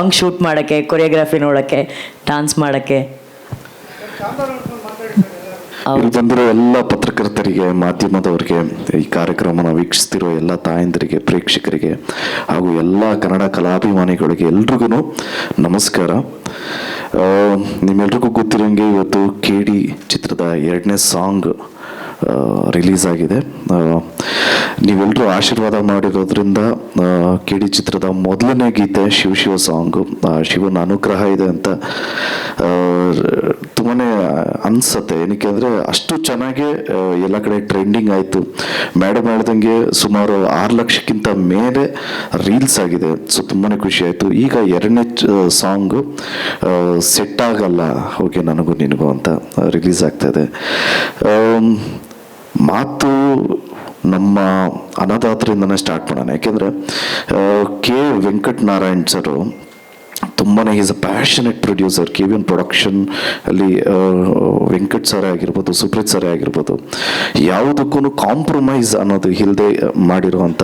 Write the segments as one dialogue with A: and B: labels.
A: Song shoot ಮಾಡೋಕ್ಕೆ choreography ನೋಡೋಕ್ಕೆ dance ಮಾಡೋಕ್ಕೆ.
B: ಬಂದಿರೋ ಎಲ್ಲ ಪತ್ರಕರ್ತರಿಗೆ, ಮಾಧ್ಯಮದವರಿಗೆ, ಈ ಕಾರ್ಯಕ್ರಮನ ವೀಕ್ಷಿಸ್ತಿರೋ ಎಲ್ಲ ತಾಯಂದಿರಿಗೆ, ಪ್ರೇಕ್ಷಕರಿಗೆ, ಹಾಗೂ ಎಲ್ಲ ಕನ್ನಡ ಕಲಾಭಿಮಾನಿಗಳಿಗೆ ಎಲ್ರಿಗೂ ನಮಸ್ಕಾರ. ನಿಮ್ಮೆಲ್ರಿಗೂ ಗೊತ್ತಿರೋಂಗೆ ಇವತ್ತು ಕೆ ಡಿ ಚಿತ್ರದ ಎರಡನೇ ಸಾಂಗ್ ರಿಲೀಸ್ ಆಗಿದೆ ನೀವೆಲ್ಲರೂ ಆಶೀರ್ವಾದ ಮಾಡಿರೋದ್ರಿಂದ ಕೆ ಡಿ ಚಿತ್ರದ ಮೊದಲನೇ ಗೀತೆ ಶಿವ ಶಿವ ಸಾಂಗು ಶಿವನ ಅನುಗ್ರಹ ಇದೆ ಅಂತ ತುಂಬಾ ಅನಿಸುತ್ತೆ. ಏನಕ್ಕೆ ಅಂದರೆ ಅಷ್ಟು ಚೆನ್ನಾಗಿ ಎಲ್ಲ ಕಡೆ ಟ್ರೆಂಡಿಂಗ್ ಆಯಿತು. ಮೇಡಮ್ ಹೇಳ್ದಂಗೆ ಸುಮಾರು ಆರು ಲಕ್ಷಕ್ಕಿಂತ ಮೇಲೆ ರೀಲ್ಸ್ ಆಗಿದೆ. ಸೊ ತುಂಬಾ ಖುಷಿ ಆಯಿತು. ಈಗ ಎರಡನೇ ಸಾಂಗು ಸೆಟ್ ಆಗಲ್ಲ. ಓಕೆ ನನಗೂ ನಿನಗೂ ಅಂತ ರಿಲೀಸ್ ಆಗ್ತಾ ಇದೆ. ಆಮ್, ಮಾತು ನಮ್ಮ ಅನ್ನದಾತರಿಂದನೇ ಸ್ಟಾರ್ಟ್ ಮಾಡೋಣ. ಯಾಕೆಂದರೆ ಕೆ ವೆಂಕಟನಾರಾಯಣ್ ಸರು ತುಂಬಾ is a passionate producer K V N production ಅಲ್ಲಿ ವೆಂಕಟ್ ಸರ್ ಆಗಿರ್ಬೋದು ಸುಪ್ರೀತ್ ಸರ್ ಆಗಿರ್ಬೋದು ಯಾವುದಕ್ಕೂ ಕಾಂಪ್ರಮೈಸ್ ಅನ್ನೋದು ಇಲ್ಲದೆ ಮಾಡಿರುವಂಥ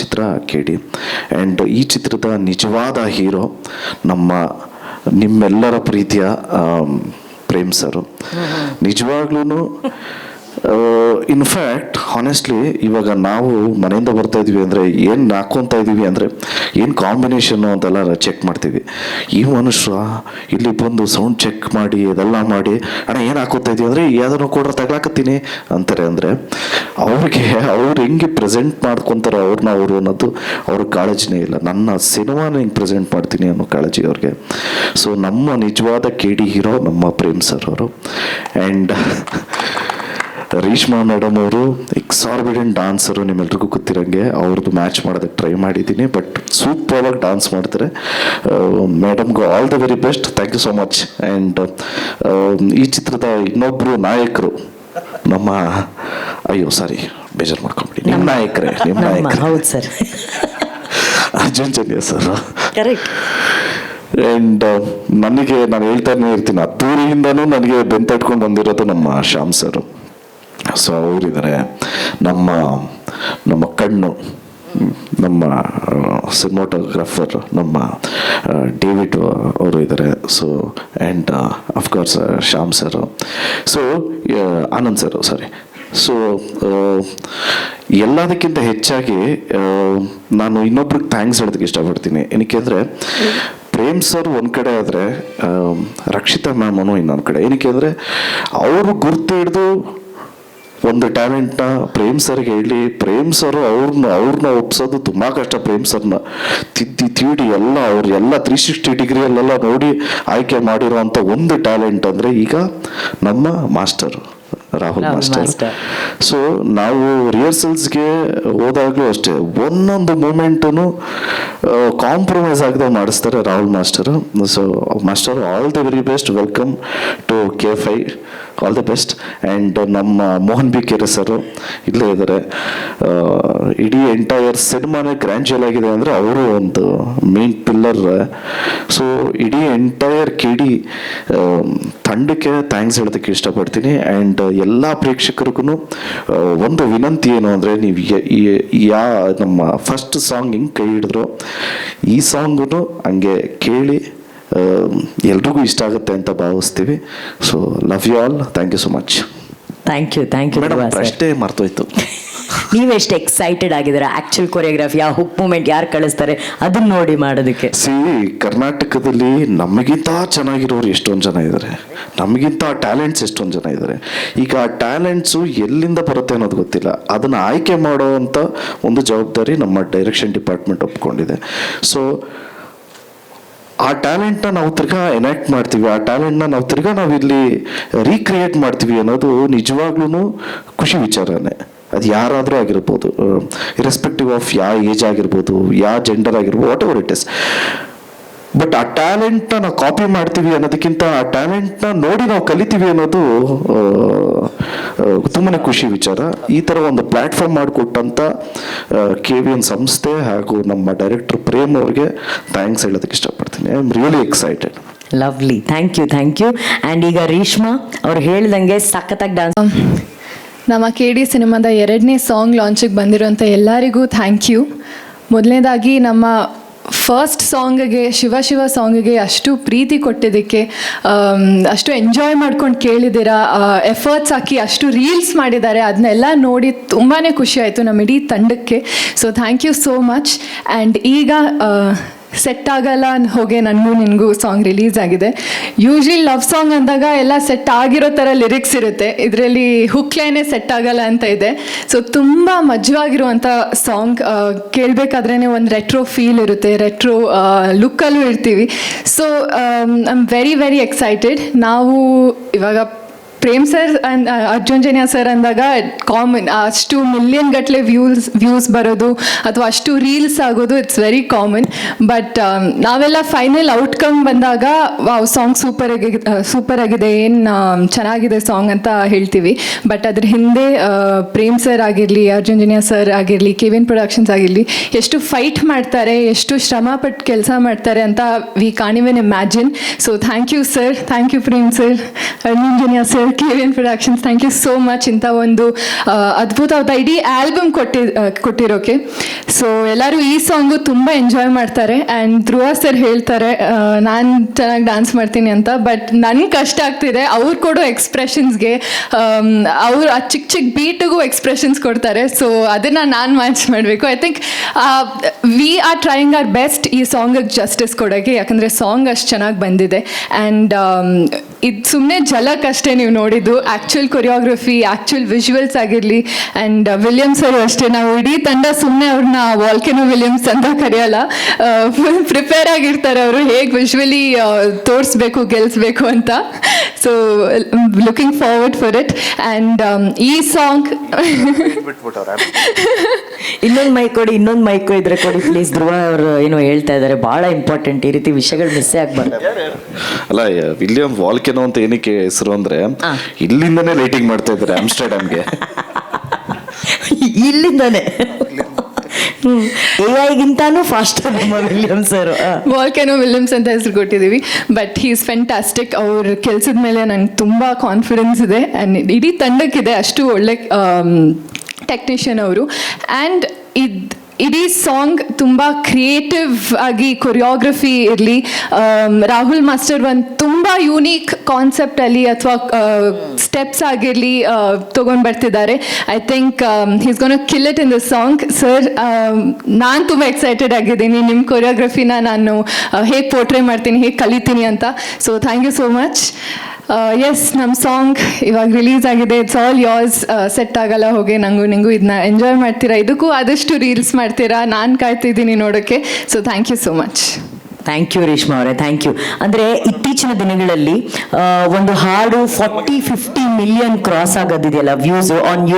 B: ಚಿತ್ರ ಕೇಳಿ. ಆ್ಯಂಡ್ ಈ ಚಿತ್ರದ ನಿಜವಾದ ಹೀರೋ ನಮ್ಮ ನಿಮ್ಮೆಲ್ಲರ ಪ್ರೀತಿಯ ಪ್ರೇಮ್ ಸರು. ನಿಜವಾಗ್ಲೂ ಇನ್ಫ್ಯಾಕ್ಟ್ ಹಾನೆಸ್ಟ್ಲಿ ಇವಾಗ ನಾವು ಮನೆಯಿಂದ ಬರ್ತಾ ಇದ್ದೀವಿ ಅಂದರೆ ಏನು ಹಾಕ್ಕೊತಾ ಇದ್ದೀವಿ ಅಂದರೆ ಏನು ಕಾಂಬಿನೇಷನ್ನು ಅಂತೆಲ್ಲ ಚೆಕ್ ಮಾಡ್ತೀವಿ. ಈ ಮನುಷ್ಯ ಇಲ್ಲಿ ಬಂದು ಸೌಂಡ್ ಚೆಕ್ ಮಾಡಿ, ಅದೆಲ್ಲ ಮಾಡಿ, ಅಣ್ಣ, ಏನು ಹಾಕೋತಾ ಇದೀವಿ ಅಂದರೆ ಯಾವ್ದನ್ನು ಕೂಡ ತಗ್ಲಾಕತ್ತೀನಿ. ಅಂತಾರೆ ಅಂದರೆ, ಅವ್ರಿಗೆ ಅವ್ರು ಹೆಂಗೆ ಪ್ರೆಸೆಂಟ್ ಮಾಡ್ಕೊತಾರೋ ಅವ್ರನ್ನ ಅವರು ಅನ್ನೋದು ಅವ್ರಿಗೆ ಕಾಳಜಿನೇ ಇಲ್ಲ. ನನ್ನ ಸಿನಿಮಾನ ಹೆಂಗೆ ಪ್ರೆಸೆಂಟ್ ಮಾಡ್ತೀನಿ ಅನ್ನೋ ಕಾಳಜಿ ಅವ್ರಿಗೆ. ಸೊ ನಮ್ಮ ನಿಜವಾದ ಕೆ ಡಿ ಹೀರೋ, ನಮ್ಮ ಪ್ರೇಮ್ ಸರ್ ಅವರು. ಆ್ಯಂಡ್ ರೀಶ್ಮಾ ಮೇಡಮ್ ಅವರು ಎಕ್ಸಾರ್ಬಿಡೆಂಟ್ ಡಾನ್ಸರು ನಿಮ್ಮೆಲ್ರಿಗೂ ಗೊತ್ತಿರಂಗೆ ಅವ್ರದ್ದು ಮ್ಯಾಚ್ ಮಾಡೋದಕ್ಕೆ ಟ್ರೈ ಮಾಡಿದ್ದೀನಿ ಬಟ್ ಸೂಪರ್ ಆಗಿ ಡಾನ್ಸ್ ಮಾಡ್ತಾರೆ ಮೇಡಮ್ಗೂ all the very best thank you so much and ಈ ಚಿತ್ರದ ಇನ್ನೊಬ್ಬರು ನಾಯಕರು ನಮ್ಮ ಅಯ್ಯೋ ಸಾರಿ ಬೇಜಾರು ಮಾಡ್ಕೊಂಬಿಡಿ. ನಿಮ್ಮ ನಾಯಕರೇ ನಿಮ್ಮ
A: ನಾಯಕ
B: ನಾಯಕರೇ.
A: ಹೌದು sir.
B: Arjun Janya sir.
A: Correct
B: and ನನಗೆ ನಾನು ಹೇಳ್ತಾನೆ ಇರ್ತೀನಿ ಹತ್ತೂರಿಯಿಂದನೂ ನನಗೆ ಬೆಂತಟ್ಕೊಂಡು ಬಂದಿರೋದು ನಮ್ಮ ಶ್ಯಾಮ್ ಸರ್. ಸೊ ಅವರಿದ್ದಾರೆ ನಮ್ಮ ನಮ್ಮ ಕಣ್ಣು, ನಮ್ಮ ಸಿನಿಮಾಟೋಗ್ರಾಫರ್, ನಮ್ಮ ಡೇವಿಡ್ ಅವರು ಇದ್ದಾರೆ. So and of course Shyam sir so Anand sir sorry so ಎಲ್ಲದಕ್ಕಿಂತ ಹೆಚ್ಚಾಗಿ ನಾನು ಇನ್ನೊಬ್ರಿಗೆ ಥ್ಯಾಂಕ್ಸ್ ಹೇಳೋದಕ್ಕೆ ಇಷ್ಟಪಡ್ತೀನಿ. ಏನಕ್ಕೆ ಅಂದರೆ ಪ್ರೇಮ್ ಸರ್ ಒಂದು ಕಡೆ ಆದರೆ ರಕ್ಷಿತಾ ಮ್ಯಾಮನು ಇನ್ನೊಂದು ಕಡೆ. ಏನಕ್ಕೆ ಅಂದರೆ ಅವರು ಗುರ್ತು ಹಿಡಿದು ಒಂದು ಟ್ಯಾಲೆಂಟ್ನ ಪ್ರೇಮ್ ಸರ್ಗೆ ಹೇಳಿ ಪ್ರೇಮ್ ಸರ್ ಅವ್ರನ್ನ ಅವ್ರನ್ನ ಒಪ್ಸೋದು ತುಂಬ ಕಷ್ಟ ಪ್ರೇಮ್ ಸರ್ನ. ತಿದ್ದಿ ತೀಡಿ ಎಲ್ಲ ಅವ್ರು ಎಲ್ಲ ತ್ರೀ ಸಿಕ್ಸ್ಟಿ ಡಿಗ್ರಿಯಲ್ಲೆಲ್ಲ ನೋಡಿ ಆಯ್ಕೆ ಮಾಡಿರುವಂಥ ಒಂದು ಟ್ಯಾಲೆಂಟ್ ಅಂದರೆ ಈಗ ನಮ್ಮ ಮಾಸ್ಟರ್ ರಾಹುಲ್ ಮಾಸ್ಟರ್. ಸೊ ನಾವು ರಿಹರ್ಸಲ್ಸ್ಗೆ ಹೋದಾಗಲೂ ಅಷ್ಟೇ ಒಂದೊಂದು ಮೂಮೆಂಟನ್ನು ಕಾಂಪ್ರಮೈಸ್ ಆಗದೆ ಮಾಡಿಸ್ತಾರೆ Rahul master. So master all the very best welcome to K five all the best and ನಮ್ಮ ಮೋಹನ್ ಬಿ ಕೆರೆ ಸರ್ ಇಲ್ಲೇ ಇದ್ದಾರೆ. ಇಡೀ ಎಂಟೈರ್ ಸಿನಿಮಾನೇ ಗ್ರ್ಯಾಂಜುವಲ್ ಆಗಿದೆ ಅಂದರೆ ಅವರು ಒಂದು ಮೇನ್ ಪಿಲ್ಲರ್ ಸೊ ಇಡೀ ಎಂಟೈರ್ ಕೆ ಡಿ ತಂಡಕ್ಕೆ ಥ್ಯಾಂಕ್ಸ್ ಹೇಳೋದಕ್ಕೆ ಇಷ್ಟಪಡ್ತೀನಿ. ಆ್ಯಂಡ್ ಎಲ್ಲ ಪ್ರೇಕ್ಷಕರಿಗೂ ಒಂದು ವಿನಂತಿ ಏನು ಅಂದರೆ ನೀವು ಯಾ, ನಮ್ಮ ಫಸ್ಟ್ ಸಾಂಗ್ ಹಿಂಗೆ ಕೈ ಹಿಡಿದ್ರು. ಈ ಸಾಂಗು ಹಂಗೆ ಕೇಳಿ ಎಲ್ರಿಗೂ ಇಷ್ಟ ಆಗುತ್ತೆ ಅಂತ ಭಾವಿಸ್ತೀವಿ. So love you all thank you so much
A: thank you thank you
B: madam ಅಷ್ಟೇ ಮರ್ತೋಯ್ತು.
A: ನೀವೆಷ್ಟು ಎಕ್ಸೈಟೆಡ್ ಆಗಿದ್ದೀರಾ? ಆ್ಯಕ್ಚುಲ್ ಕೊರಿಯೋಗ್ರಫಿ ಆ ಹುಕ್ ಮೂಮೆಂಟ್ ಯಾರು ಕಳಿಸ್ತಾರೆ? ಅದನ್ನ ನೋಡಿ ಮಾಡೋದಕ್ಕೆ.
B: ಸಿ ಕರ್ನಾಟಕದಲ್ಲಿ ನಮಗಿಂತ ಚೆನ್ನಾಗಿರೋರು ಎಷ್ಟೊಂದು ಜನ ಇದ್ದಾರೆ. ನಮಗಿಂತ ಟ್ಯಾಲೆಂಟ್ಸ್ ಎಷ್ಟೊಂದು ಜನ ಇದ್ದಾರೆ. ಈಗ ಆ ಟ್ಯಾಲೆಂಟ್ಸು ಎಲ್ಲಿಂದ ಬರುತ್ತೆ ಅನ್ನೋದು ಗೊತ್ತಿಲ್ಲ. ಅದನ್ನು ಆಯ್ಕೆ ಮಾಡೋವಂಥ ಒಂದು ಜವಾಬ್ದಾರಿ ನಮ್ಮ ಡೈರೆಕ್ಷನ್ ಡಿಪಾರ್ಟ್ಮೆಂಟ್ ಒಪ್ಕೊಂಡಿದೆ. ಸೊ ಆ ಟ್ಯಾಲೆಂಟ್ನ ನಾವು ತಿರ್ಗಾ ಎನಾಕ್ಟ್ ಮಾಡ್ತೀವಿ. ಆ ಟ್ಯಾಲೆಂಟ್ನ ನಾವು ತಿರ್ಗಾ ನಾವು ಇಲ್ಲಿ ರೀಕ್ರಿಯೇಟ್ ಮಾಡ್ತೀವಿ ಅನ್ನೋದು ನಿಜವಾಗ್ಲೂ ಖುಷಿ ವಿಚಾರನೇ. ಅದು ಯಾರಾದರೂ ಆಗಿರ್ಬೋದು ಇರೆಸ್ಪೆಕ್ಟಿವ್ ಆಫ್ ಯಾವ ಏಜ್ ಆಗಿರ್ಬೋದು ಯಾವ ಜೆಂಡರ್ ಆಗಿರ್ಬೋದು whatever it is but ಆ ಟ್ಯಾಲೆಂಟ್ನ ನಾವು ಕಾಪಿ ಮಾಡ್ತೀವಿ ಅನ್ನೋದಕ್ಕಿಂತ ಆ ಟ್ಯಾಲೆಂಟ್ನ ನೋಡಿ ನಾವು ಕಲಿತೀವಿ ಅನ್ನೋದು ತುಂಬಾ ಖುಷಿ ವಿಚಾರ. ಈ ಥರ ಒಂದು ಪ್ಲ್ಯಾಟ್ಫಾರ್ಮ್ ಮಾಡಿಕೊಟ್ಟಂಥ ಕೆ ವಿ ಎನ್ ಸಂಸ್ಥೆ ಹಾಗೂ ನಮ್ಮ ಡೈರೆಕ್ಟರ್ ಪ್ರೇಮ್ ಅವರಿಗೆ ಥ್ಯಾಂಕ್ಸ್ ಹೇಳೋದಕ್ಕೆ ಇಷ್ಟಪಡ್ತೀನಿ. I am really excited
A: lovely thank you thank you and ಈಗ ರೇಷ್ಮಾ ಅವ್ರು ಹೇಳ್ದಂಗೆ ಸಖತ್ತಾಗಿ ಡಾನ್ಸ್
C: ನಮ್ಮ ಕೆ ಡಿ ಸಿನಿಮಾದ ಎರಡನೇ ಸಾಂಗ್ ಲಾಂಚಿಗೆ ಬಂದಿರೋಂಥ ಎಲ್ಲರಿಗೂ ಥ್ಯಾಂಕ್ ಯು ಮೊದಲನೇದಾಗಿ ನಮ್ಮ ಫಸ್ಟ್ ಸಾಂಗ್ಗೆ ಶಿವ ಶಿವ ಸಾಂಗ್ಗೆ ಅಷ್ಟು ಪ್ರೀತಿ ಕೊಟ್ಟಿದ್ದಕ್ಕೆ ಅಷ್ಟು ಎಂಜಾಯ್ ಮಾಡ್ಕೊಂಡು ಕೇಳಿದ್ದೀರಾ ಎಫರ್ಟ್ಸ್ ಹಾಕಿ ಅಷ್ಟು ರೀಲ್ಸ್ ಮಾಡಿದ್ದಾರೆ ಅದನ್ನೆಲ್ಲ ನೋಡಿ ತುಂಬಾ ಖುಷಿ ಆಯಿತು ನಮ್ಮ ಇಡೀ ತಂಡಕ್ಕೆ. So thank you so much and ಈಗ ಸೆಟ್ ಆಗಲ್ಲ ಅಂದ ಹೋಗೆ ನನಗೂ ನಿನಗೂ ಸಾಂಗ್ ರಿಲೀಸ್ ಆಗಿದೆ. ಯೂಶ್ವಲಿ ಲವ್ ಸಾಂಗ್ ಅಂದಾಗ ಎಲ್ಲ ಸೆಟ್ ಆಗಿರೋ ಥರ ಲಿರಿಕ್ಸ್ ಇರುತ್ತೆ. ಇದರಲ್ಲಿ ಹುಕ್ಲೇನೆ ಸೆಟ್ ಆಗಲ್ಲ ಅಂತ ಇದೆ. ಸೊ ತುಂಬ ಮಜವಾಗಿರುವಂಥ ಸಾಂಗ್ ಕೇಳಬೇಕಾದ್ರೇ ಒಂದು ರೆಟ್ರೋ ಫೀಲ್ ಇರುತ್ತೆ ರೆಟ್ರೋ ಲುಕ್ಕಲ್ಲೂ ಇರ್ತೀವಿ. So I am very very excited ನಾವು ಇವಾಗ ಪ್ರೇಮ್ ಸರ್ ಅರ್ಜುನ್ ಜನ್ಯ ಸರ್ ಅಂದಾಗ ಕಾಮನ್ ಅಷ್ಟು ಮಿಲಿಯನ್ ಗಟ್ಟಲೆ ವ್ಯೂಸ್ ವ್ಯೂಸ್ ಬರೋದು ಅಥವಾ ಅಷ್ಟು ರೀಲ್ಸ್ ಆಗೋದು ಇಟ್ಸ್ ವೆರಿ ಕಾಮನ್ ಬಟ್ ನಾವೆಲ್ಲ ಫೈನಲ್ ಔಟ್ಕಮ್ ಬಂದಾಗ ವಾವ್ ಸಾಂಗ್ ಸೂಪರ್ ಆಗಿ ಸೂಪರ್ ಆಗಿದೆ, ಏನು ಚೆನ್ನಾಗಿದೆ ಸಾಂಗ್ ಅಂತ ಹೇಳ್ತೀವಿ. ಬಟ್ ಅದ್ರ ಹಿಂದೆ ಪ್ರೇಮ್ ಸರ್ ಆಗಿರಲಿ ಅರ್ಜುನ್ ಸರ್ ಆಗಿರಲಿ ಕೆವಿನ್ ಪ್ರೊಡಕ್ಷನ್ಸ್ ಆಗಿರಲಿ, ಎಷ್ಟು ಫೈಟ್ ಮಾಡ್ತಾರೆ, ಎಷ್ಟು ಶ್ರಮ ಪಟ್ಟು ಕೆಲಸ ಮಾಡ್ತಾರೆ ಅಂತ we can imagine so thank you sir thank you Prem sir Arjun sir K productions thank you so much ಇಂಥ ಒಂದು ಅದ್ಭುತವಾದ ಇಡೀ ಆಲ್ಬಮ್ ಕೊಟ್ಟಿ ಕೊಟ್ಟಿರೋಕೆ. ಸೊ ಎಲ್ಲರೂ ಈ ಸಾಂಗು ತುಂಬ ಎಂಜಾಯ್ ಮಾಡ್ತಾರೆ. ಆ್ಯಂಡ್ ಧ್ರುವ ಸರ್ ಹೇಳ್ತಾರೆ ನಾನು ಚೆನ್ನಾಗಿ ಡ್ಯಾನ್ಸ್ ಮಾಡ್ತೀನಿ ಅಂತ ಬಟ್ ನನ್ಗೆ ಕಷ್ಟ ಆಗ್ತಿದೆ. ಅವ್ರು ಕೊಡೋ ಎಕ್ಸ್ಪ್ರೆಷನ್ಸ್ಗೆ ಅವ್ರು, ಆ ಚಿಕ್ಕ ಚಿಕ್ಕ ಬೀಟಿಗೂ ಎಕ್ಸ್ಪ್ರೆಷನ್ಸ್ ಕೊಡ್ತಾರೆ. ಸೊ ಅದನ್ನು ನಾನು ಮ್ಯಾಚ್ ಮಾಡಬೇಕು. I think we are trying our best ಈ ಸಾಂಗಿಗೆ ಜಸ್ಟಿಸ್ ಕೊಡೋಕ್ಕೆ ಯಾಕಂದರೆ ಸಾಂಗ್ ಅಷ್ಟು ಚೆನ್ನಾಗಿ ಬಂದಿದೆ. ಆ್ಯಂಡ್ ಇದು ಸುಮ್ಮನೆ ಜಲಕ್ ಅಷ್ಟೇ ನೀವು ನೋಡಿದ್ದು. ಆ್ಯಕ್ಚುಯಲ್ ಕೊರಿಯೋಗ್ರಫಿ ಆ್ಯಕ್ಚುಯಲ್ ವಿಜುವಲ್ಸ್ ಆಗಿರಲಿ ಆ್ಯಂಡ್ ವಿಲಿಯಮ್ಸ್ ಅವರು ಅಷ್ಟೇ. ನಾವು ಇಡೀ ತಂಡ ಸುಮ್ಮನೆ ಅವ್ರನ್ನ ವಾಲ್ಕೆನೋ ವಿಲಿಯಮ್ಸ್ ಅಂತ ಕರೆಯಲ್ಲ. ಫುಲ್ ಪ್ರಿಪೇರ್ ಆಗಿರ್ತಾರೆ ಅವರು. ಹೇಗೆ ವಿಜುವಲಿ ತೋರಿಸ್ಬೇಕು ಗೆಲ್ಲಿಸ್ಬೇಕು ಅಂತ. So looking forward for it and ಈ ಸಾಂಗ್
A: ಇನ್ನೊಂದು ಮೈಕ್ ಕೊಡಿ ಇನ್ನೊಂದು ಮೈಕ್ ಇದ್ರೆ ಕೊಡಿ ಪ್ಲೀಸ್ ಧ್ರುವ ಅವರು ಏನು ಹೇಳ್ತಾ ಇದ್ದಾರೆ. ಭಾಳ ಇಂಪಾರ್ಟೆಂಟ್ ಈ ರೀತಿ ವಿಷಯಗಳು ಮಿಸ್ ಆಗ್ಬಾರ್ದು
B: ಅಲ್ಲ ವಿಲಿಯಂ ವಾಲ್ಕೆನೋ ಅಂತ ಏನಕ್ಕೆ ಹೆಸರು ಅಂದ್ರೆ ಇಲ್ಲಿಂದನೇ ರೇಟಿಂಗ್ ಮಾಡ್ತಾ ಇದ್ದಾರೆ ಆಮ್ಸ್ಟರ್ಡಮ್ಗೆ.
A: ಇಲ್ಲಿಂದಾನೆ. ಎ ಐಗಿಂತಾನು ಫಾಸ್ಟ್ ನಮ್ಮ ವಿಲಿಯಮ್ ಸರ್
C: ವಾಲ್ಕೆನೋ ವಿಲಿಯಮ್ಸ್ ಅಂತ ಹೆಸರು ಕೊಟ್ಟಿದ್ದೀವಿ. ಬಟ್ ಹೀಸ್ ಫೆಂಟಾಸ್ಟಿಕ್ ಅವ್ರ ಕೆಲಸದ ಮೇಲೆ ನಂಗೆ ತುಂಬ ಕಾನ್ಫಿಡೆನ್ಸ್ ಇದೆ. ಆ್ಯಂಡ್ ಇಡೀ ತಂಡಕ್ಕಿದೆ ಅಷ್ಟು ಒಳ್ಳೆ ಟೆಕ್ನಿಷಿಯನ್ ಅವರು. ಆ್ಯಂಡ್ ಇದು ಇಡೀ ಸಾಂಗ್ ತುಂಬ ಕ್ರಿಯೇಟಿವ್ ಆಗಿ ಕೊರಿಯೋಗ್ರಫಿ ಇರಲಿ. ರಾಹುಲ್ ಮಾಸ್ಟರ್ ಒಂದು ತುಂಬ ಯೂನೀಕ್ ಕಾನ್ಸೆಪ್ಟಲ್ಲಿ ಅಥವಾ ಸ್ಟೆಪ್ಸ್ ಆಗಿರಲಿ ತೊಗೊಂಡು ಬರ್ತಿದ್ದಾರೆ. I think he's gonna kill it in the song sir ನಾನು ತುಂಬ ಎಕ್ಸೈಟೆಡ್ ಆಗಿದ್ದೀನಿ. ನಿಮ್ಮ ಕೊರಿಯೋಗ್ರಫಿನ ನಾನು ಹೇಗೆ ಪೋರ್ಟ್ರೇ ಮಾಡ್ತೀನಿ, ಹೇಗೆ ಕಲಿತೀನಿ ಅಂತ. So thank you so much yes ನಮ್ಮ ಸಾಂಗ್ ಇವಾಗ ರಿಲೀಸ್ ಆಗಿದೆ. ಇಟ್ಸ್ ಆಲ್ ಯೋರ್ಸ್ ಸೆಟ್ ಆಗಲ್ಲ, ಹೋಗಿ, ನಂಗೂ, ನಿಂಗೂ ಇದನ್ನ ಎಂಜಾಯ್ ಮಾಡ್ತೀರಾ? ಇದಕ್ಕೂ ಆದಷ್ಟು ರೀಲ್ಸ್ ಮಾಡ್ತೀರಾ? ನಾನು ಕಾಯ್ತಿದ್ದೀನಿ ನೋಡೋಕ್ಕೆ so thank you so much
A: thank you Reshma ಅವರೇ. ಥ್ಯಾಂಕ್ ಯು ಅಂದರೆ ಇತ್ತೀಚಿನ ದಿನಗಳಲ್ಲಿ ಒಂದು ಹಾಡು ಫಾರ್ಟಿ ಫಿಫ್ಟಿ ಮಿಲಿಯನ್ ಕ್ರಾಸ್ ಆಗೋದಿದೆಯಲ್ಲ ವ್ಯೂಸ್ ಆನ್ ಯೂ